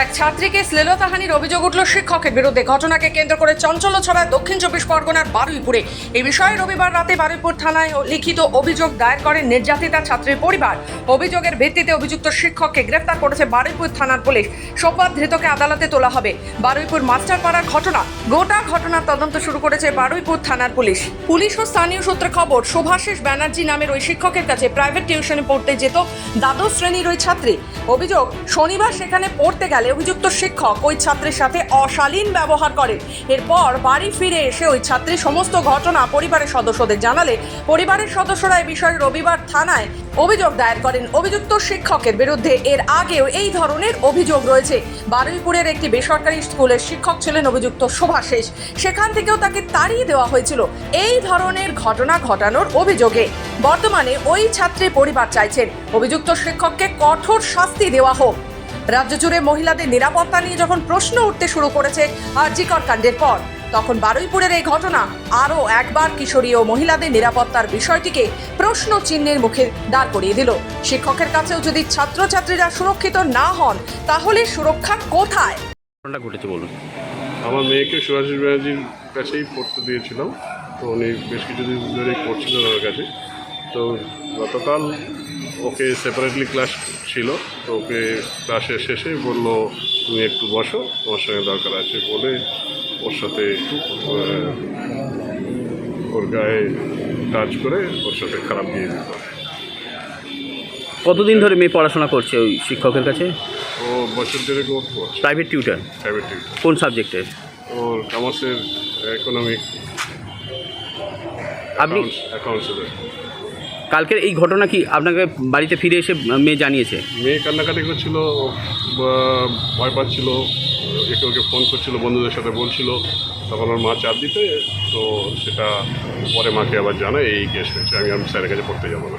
এক ছাত্রীকে শ্লীলতাহানির অভিযোগ উঠল শিক্ষকের বিরুদ্ধে। ঘটনাকে কেন্দ্র করে চঞ্চল ছড়ায় দক্ষিণ চব্বিশ পরগনার বারুইপুরে। এই বিষয়ে রবিবার রাতে বারুইপুর থানায় লিখিত অভিযোগ দায়ের করেন নির্যাতিতা ছাত্রীর পরিবার। অভিযোগের ভিত্তিতে অভিযুক্ত শিক্ষককে গ্রেফতার করেছে বারুইপুর থানার পুলিশ। সোমবার ধৃতকে আদালতে তোলা হবে। বারুইপুর মাস্টারপাড়ার ঘটনা। গোটা ঘটনার তদন্ত শুরু করেছে বারুইপুর থানার পুলিশ। পুলিশ ও স্থানীয় সূত্রে খবর, শুভাশিস ব্যানার্জি নামের ওই শিক্ষকের কাছে প্রাইভেট টিউশনে পড়তে যেত দ্বাদশ শ্রেণির ওই ছাত্রী। অভিযোগ, শনিবার সেখানে পড়তে গেলে অভিযুক্ত শিক্ষক ওই ছাত্রীর সাথে অশালীন ব্যবহার করেন। এরপর বাড়ি ফিরে এসে ওই ছাত্রী সমস্ত ঘটনা পরিবারের সদস্যদের জানালে। পরিবারের সদস্যরা এই বিষয়ে রবিবার থানায় অভিযোগ দায়ের করেন। অভিযুক্ত শিক্ষকের বিরুদ্ধে এর আগেও এই ধরনের অভিযোগ রয়েছে। বারুইপুরের একটি বেসরকারি স্কুলের শিক্ষক ছিলেন অভিযুক্ত শোভাশেষ সেখান থেকেও তাকে তাড়িয়ে দেওয়া হয়েছিল। এই ধরনের ঘটনা ঘটানোর অভিযোগে বর্তমানে ওই ছাত্রীর পরিবার চাইছেন। অভিযুক্ত শিক্ষককে কঠোর শাস্তি দেওয়া হোক। রাজ্য জুড়ে মহিলাদের নিরাপত্তা নিয়ে যখন প্রশ্ন উঠতে শুরু করেছে আরজিকর কাণ্ডের পর তখন বারুইপুরের এই ঘটনা আরও একবার কিশোরী ও মহিলাদের নিরাপত্তার বিষয়টিকে প্রশ্ন চিহ্নের মুখে দাঁড় করিয়ে দিল। শিক্ষকের কাছেও যদি ছাত্রছাত্রীরা সুরক্ষিত না হন তাহলে সুরক্ষা কোথায়? ঘটনাটা ঘটেছে বলুন। আমার মেয়েকে সুভাষিস ব্যানার্জির কাছেই পড়তে দিয়েছিলাম। তো উনি বেশ কিছুদিন ধরেই পড়ছিলেন কাছে। তো গতকাল ওকে সেপারেটলি ক্লাস ছিল। তো ওকে ক্লাসের শেষে বলল তুমি একটু বসো তোমার সঙ্গে দরকার আছে বলে ওর সাথে ওর গায়ে টাচ করে ওর সাথে খারাপ দিয়ে দিত কতদিন ধরে মেয়ে পড়াশোনা করছে ওই শিক্ষকের কাছে? ও বছর পড়ছে। প্রাইভেট টিউটার প্রাইভেট টিউটর কোন সাবজেক্টের ওর কমার্সের ইকোনমিক আপনি অ্যাকাউন্টসের কালকের এই ঘটনা কি আপনাকে বাড়িতে ফিরে এসে মেয়ে জানিয়েছে? মেয়ে কান্নাকাটি করছিল ভয় পাচ্ছিল একে ওকে ফোন করছিল, বন্ধুদের সাথে বলছিল। তখন ওর মা চাপ দিতে, তো সেটা পরে মাকে আবার জানায়, এই কেস হয়েছে, আমি আমি স্যারের কাছে পড়তে যাব না।